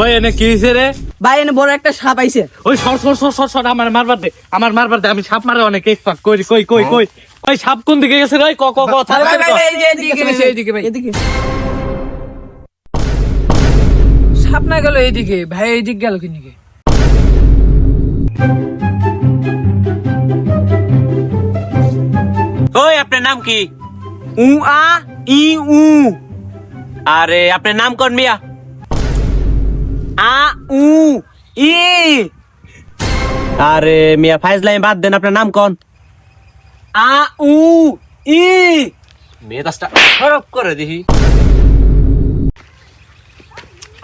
ওই এনে কি হয়েছে রে? ভাই এনে বড় একটা সাপ আইছে। ওই সর সর সর সর সর আমার মারবার দে আমার মারবার দে আমি সাপ মারে অনেক এক্সপার্ট কই কই কই কই? ওই সাপ কোন দিকে গেছে রে? ক ক ক এদিকে ভাই। এদিকে। সাপ না গেল এইদিকে ভাই এইদিক গেল কিনিকে ওই আপনার নাম কি? উ আ ই উ। আরে আপনার নাম কোন মিয়া? আ উ ই। আরে মিয়া ফাইজ লাইন বাদ দেন আপনার নাম কোন? আ উ ই। মেজাজটা খারাপ করে দেখি।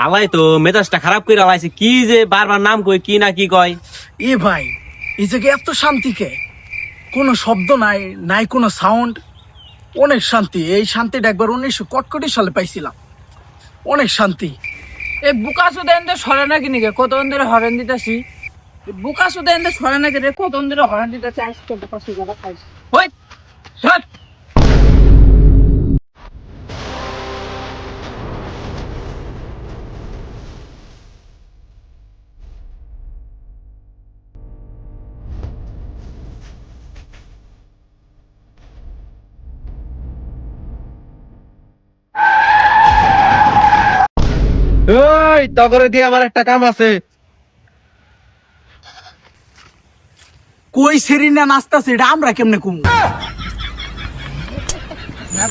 আলাই তো মেজাজটা খারাপ করে আলাইছে কি যে বারবার নাম কই কি না কি কয়। এ ভাই এই জায়গায় এত শান্তি কে? কোনো শব্দ নাই নাই কোনো সাউন্ড অনেক শান্তি এই শান্তিটা একবার উনিশশো কটকটি সালে পাইছিলাম। অনেক শান্তি। এই বুকাসু সুদেন তো সরে না কিনিকে কত ধরে হরেন দিতেছি? বুকা দেন তো সরে না রে? কত ধরে হরেন দিতেছি? আজকে বুকাসু যারা খাইছে। ওই তগরে দিয়ে আমার একটা কাম আছে কই সেরি না নাচতাছে এটা আমরা কেমনে কমু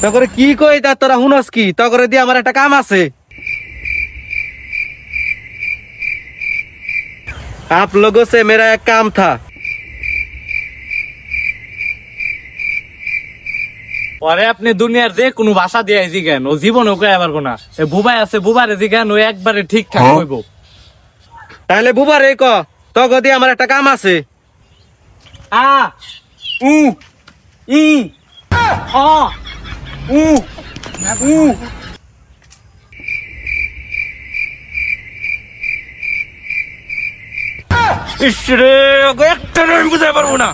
তগরে কি কই তা তোরা হুনস কি তগরে দিয়ে আমার একটা কাম আছে आप लोगों से मेरा एक काम था পরে আপনি দুনিয়ার যে কোনো ভাষা দিয়ে জিজ্ঞান ও জীবনে কয়ে পারব না এ বুবাই আছে বুবারে জিজ্ঞান ও একবারে ঠিকঠাক কইব তাহলে বুবা রে ক তগ দিয়ে আমার একটা কাম আছে। আ উ ই অ উ উ। ইসরে ওকে একটা বুঝাই পারব না।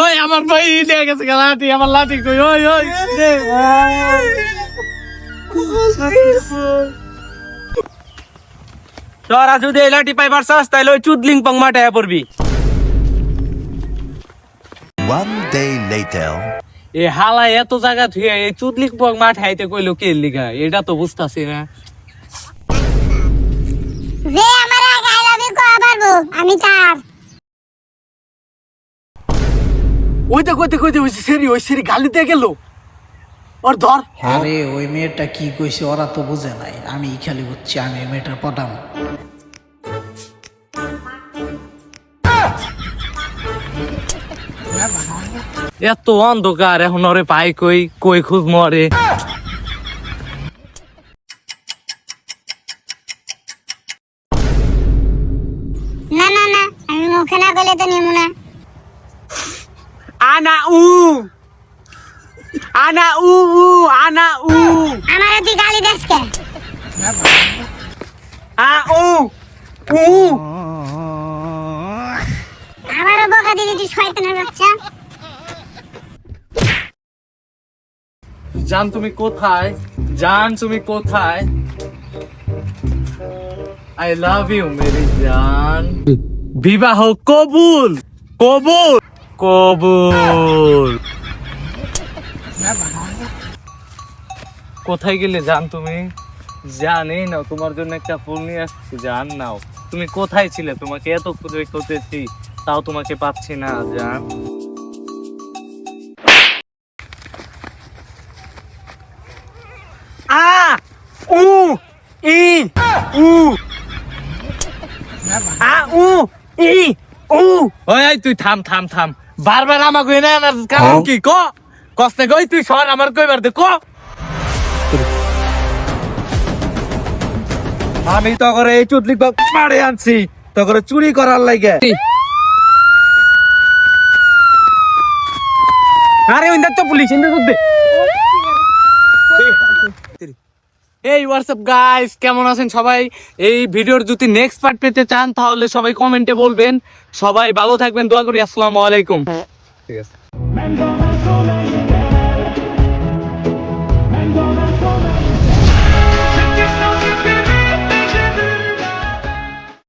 ওই আমার ভাই দিয়ে গেছে লাঠি আমার লাঠি কই ওই ওই। তোরা যদি এই লাঠি পাইবার চাস তাহলে ওই চুদলিং পং মাঠে পড়বি One day later. এ হালা এত জায়গা থুয়ে এই চুদলিক পক মাঠ হাইতে কইলো কে লিগা এটা তো বুঝতাছি না যে আমার আগে আই লাভ ইউ কয়া আমি তার ওইটা কইতে কইতে ওই সেরি ওই সেরি গালিতে গেল। ওর ধর। আরে ওই মেয়েটা কি কইছে ওরা তো বুঝে নাই। আমি খালি বুঝছি আমি ওই মেয়েটার পটাম এত অন্ধকার এখন ওরে পাই কই কই খুঁজ মরে না না না আমি মুখে না গলে তো নিমু না। আনা উ। আনা উ উ আনা উ। আমার তুই গালি দেস কে? আ উ উ। আমারও বকা দিদি তুই শয়তানের বাচ্চা। জান তুমি কোথায়? জান তুমি কোথায়? আই লাভ ইউ মেরি জান বিবাহ কবুল কবুল। কবুল। কোথায় গেলে জান তুমি? জানি না তোমার জন্য একটা ফুল নিয়ে আসছি জান নাও। তুমি কোথায় ছিলে? তোমাকে এত খুঁজে খুঁজেছি তাও তোমাকে পাচ্ছি না জান আ উ ই উ। আ উ ই উ। ওই তুই থাম থাম থাম। বারবার আমাকে এনে আনার কারণ কি? ক? কষ্টে কই? তুই সর আমার কইবার দে ক? আমি তগরে এই চুদলিং মারে আনছি। তগরে চুরি করার লাগে। আরে ইন্দার তো পুলিশ ইন্দার তো দে। এই হোয়াটসঅ্যাপ গাইস কেমন আছেন সবাই? এই ভিডিওর যদি নেক্সট পার্ট পেতে চান তাহলে সবাই কমেন্টে বলবেন। সবাই ভালো থাকবেন দোয়া করি আসসালামু আলাইকুম। ঠিক আছে।